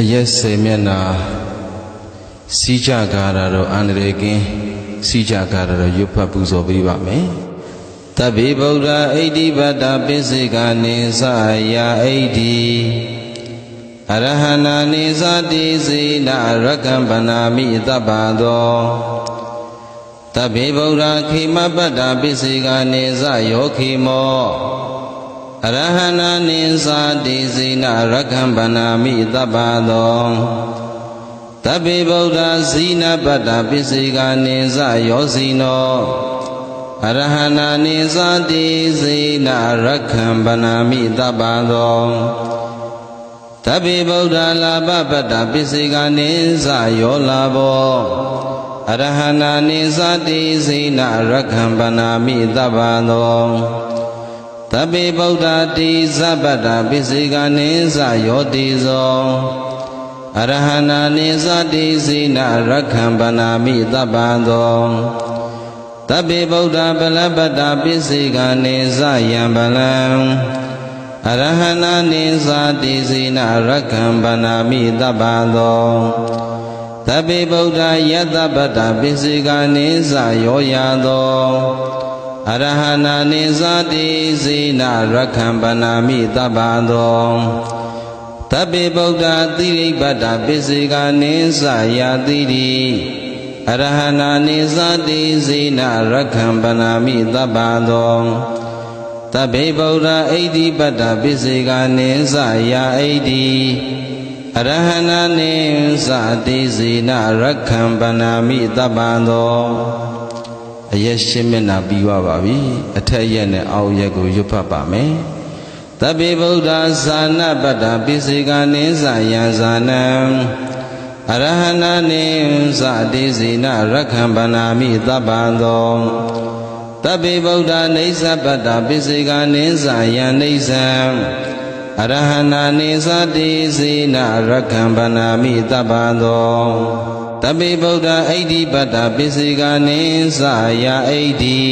အရက်ဆယ်မျက်နာစီးကြကားတာတော့အန္တရာယ်ကင်းစီးကြကားတာတော့ရွတ်ဖတ်ပူဇော်ပေးပါမယ်တဗ္ဗေဗုဒ္ဓဣတိပတ္တပိစိကနေသယာဣတိအရဟနာနေသတိစေနရကံပနာမိတပ္ပသောတဗ္ဗေဗုဒ္ဓခေမပတ္တပိစိကနေသယောခေမောအ ရဟနာနိသာတိစိနရကံဗနာမိတပ္ပသောတဗ္ဗေဗုဒ္ဓဇိနပတ္တပိစိကာနိသယောဇိနောအရဟနာနိသာတိစိနရကံဗနာမိတပ္ပသောတဗ္ဗေဗုဒ္ဓလာဘပတ္တပိစိကာနိသယောလာဘောအရဟနာနိသာတိစိနရကံဗနာမိတပ္ပသော တပိဗုဒ္ဓတိသဗ္ဗတာပိစိကနေသယောတိဇောအရဟနာနေသတိစိနရခံပနာမိတပ္ပံသောတပိဗုဒ္ဓပလပတ္တပိစိကနေသယံပလံအရဟနာနေသတိစိနရခံပနာမိတပ္ပံသောတပိဗုဒ္ဓယတပတ္တပိစိကနေသယောယာသော အရဟနာနိဇာတိဇိနရခံပနာမိတပ္ပသောတပိဗုဒ္ဓသီရိပတ္တပိစိကနိဇာယာတိတိအရဟနာနိဇာတိဇိနရခံပနာမိတပ္ပသောတပိဗုဒ္ဓဣတိပတ္တပိစိကနိဇာယာဣတိအရဟနာနိဇာတိဇိနရခံပနာမိတပ္ပသော အရက်ရှင်းမျက်နှာပြီးသွားပါပြီအထက်ရက်နဲ့အောက်ရက်ကိုရွတ်ဖတ်ပါမယ်တပိဗုဒ္ဓဇာနပတ္တပိစိကနိဇာယံဇာနံအရဟနာနိဇာတိဇိနရက္ခံဗနာမိတပ္ပံသောတပိဗုဒ္ဓနေသပတ္တပိစိကနိဇာယံနေဇံအရဟနာနိဇာတိဇိနရက္ခံဗနာမိတပ္ပံသော တပိဗုဒ္ဓဣတိပတ္တပိစိကနိသယာဣတိ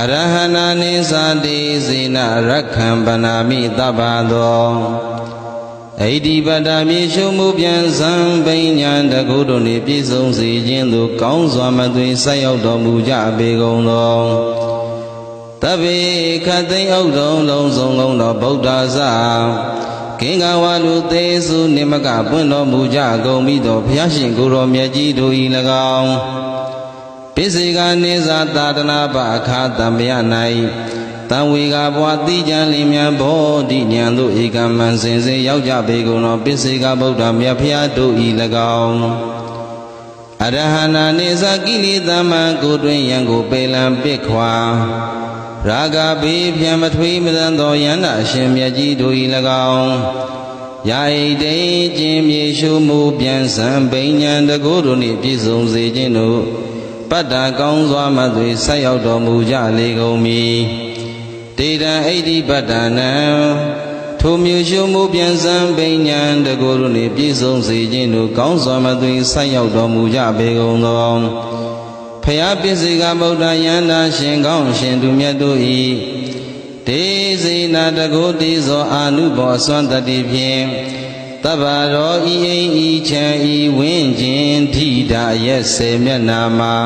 အရဟနာနိသတိစေနရခံပနာမိတပ္ပသောဣတိပတ္တမြေရှုမှုပြန်စံပိညာတကုတို့နှင့်ပြည့်စုံစေခြင်းသို့ကောင်းစွာမသွေဆက်ရောက်တော်မူကြပေကုန်သောတပိခတ်သိမ့်ဥဒ္ဒုံလုံးစုံလုံးသောဗုဒ္ဓဇာက င်္ဂဝါလူသေးစုနိမကပွင့်တော်မူကြကုန်ပြီသောဘုရားရှင်ကိုယ်တော်မြတ်ကြီးတို့၏၎င်းပိစိကနေသာသာတနာပအခါတံမြ၌တံဝေကဘွားတိကြံလင်မြန်ဘောဓိဉာဏ်တို့ဧကမံစင်စေရောက်ကြပေကုန်သောပိစိကဗုဒ္ဓမြတ်ဖျားတို့၏၎င်းအရဟနာနေသကိလေသာမံကိုတွင်ယံကိုပေလံပစ်ခွာ ရာဂဘေးဖြံမထွေးမတန်သောယန္တာအရှင်မြတ်ကြီးတို့၏၎င်းယာဣတိကျင်မြေရှုမှုပြန်စံပိညာတကိုးတို့နှင့်ပြည့်စုံစေခြင်းတို့ပတ္တာကောင်းစွာမသွေဆက်ရောက်တော်မူကြလေကုန်မည်တေတံဣတိပတ္တနံထိုမြေရှုမှုပြန်စံပိညာတကိုးတို့နှင့်ပြည့်စုံစေခြင်းတို့ကောင်းစွာမသွေဆက်ရောက်တော်မူကြပေကုန်သော ဖျားပစ္စေကဗုဒ္ဓယန္တာရှင်ကောင်းရှင်သူမြတ်တို့၏ဒေဇိနာတကုတိဇောအာနုဘောအစွမ်းတတိဖြင့်တဗ္ဗရောဤအိမ်ဤချံဤဝင်းကျင်ထိတာရက်စေမျက်နာမှာ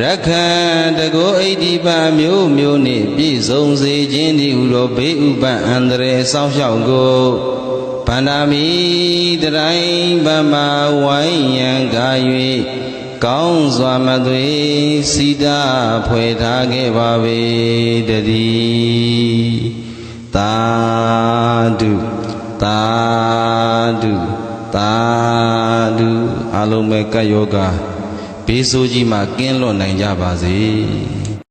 ရခန္တကုဣတိပမျိုးမျိုးနှင့်ပြည့်စုံစေခြင်းသည်ဟုသောဘေးဥပအန္တရာယ်ဆောင်းလျှောက်ကိုဗန္ဒာမိတတိုင်းဗမဝိုင်းရန်ကာ၍ ကောင်းစွာမသွေစီတာဖွယ်ထားခဲ့ပါပေတည်းသာဓုသာဓုသာဓုအလုံးမဲ့ကတ်ယောဂဘေးဆိုးကြီးမှကင်းလွတ်နိုင်ကြပါစေ